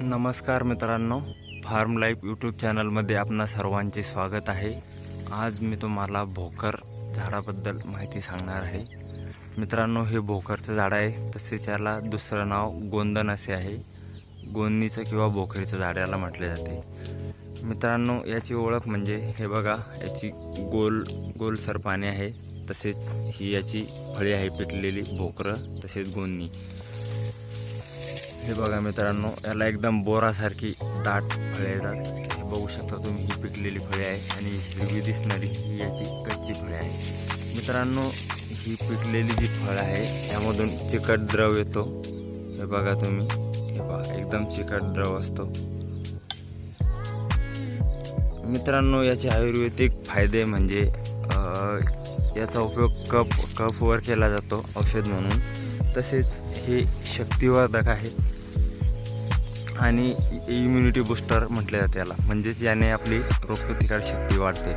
नमस्कार मित्रांनो form life YouTube चॅनलमध्ये आपणा सर्वांचे स्वागत आहे. आज मी तुम्हाला भोकर झाडाबद्दल माहिती सांगणार आहे. मित्रांनो हे भोकरचं झाड आहे. तसेच याला दुसरं नाव गोंदन असे आहे. गोंदणीचं किंवा भोकरीचं झाड याला म्हटले जाते. मित्रांनो याची ओळख म्हणजे हे बघा याची गोल गोलसर पाने आहे. तसेच ही याची फळी आहे पिटलेली भोकरं तसेच गोंदणी. हे बघा मित्रांनो याला एकदम बोरासारखी दाट फळे येतात. हे बघू शकता तुम्ही ही पिकलेली फळे आहे आणि हिरवी दिसणारी ही याची कच्ची फळे आहे. मित्रांनो ही पिकलेली जी फळ आहे त्यामधून चिकट द्रव येतो. हे बघा तुम्ही. हे बघा एकदम चिकट द्रव असतो. मित्रांनो याचे आयुर्वेदिक फायदे म्हणजे याचा उपयोग कप कफवर केला जातो औषध म्हणून. तसेच हे शक्तिवर्धक आहे. आणि इम्युनिटी बुस्टर म्हटलं जाते याला. म्हणजेच याने आपली रोगप्रतिकार शक्ती वाढते.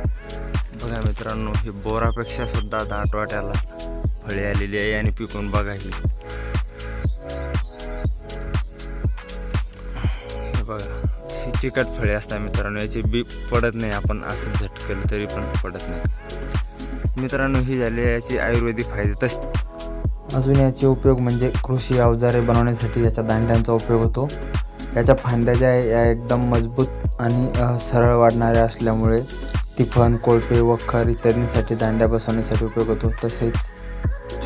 बघा मित्रांनो हे बोरापेक्षा सुद्धा दाट वाट्याला फळे आलेली आहे आणि पिकून बघा ही. हे बघा अशी चिकट फळे असतात मित्रांनो. याची बी पडत नाही आपण असं झटकलं तरी पण पडत नाही. मित्रांनो ही झाली याचे याची आयुर्वेदिक फायदे. तस अजून याचे उपयोग म्हणजे कृषी अवजारे बनवण्यासाठी याच्या दांड्यांचा उपयोग होतो. याच्या फांद्या ज्या आहे या एकदम मजबूत आणि सरळ वाढणाऱ्या असल्यामुळे तिफन कोळपे वखर इत्यादींसाठी दांड्या बसवण्यासाठी उपयोग होतो. तसेच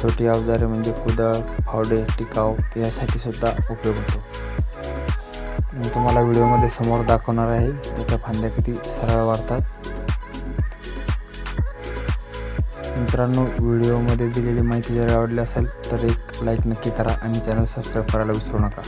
छोटी अवजारे म्हणजे कुदळ फावडे टिकाव यासाठी सुद्धा उपयोग होतो. मी तुम्हाला व्हिडिओमध्ये समोर दाखवणार आहे त्याच्या फांद्या किती सरळ वाढतात. मित्रांनो व्हिडिओमध्ये दिलेली माहिती जर आवडली असेल तर एक लाईक नक्की करा आणि चॅनल सबस्क्राईब करायला विसरू नका.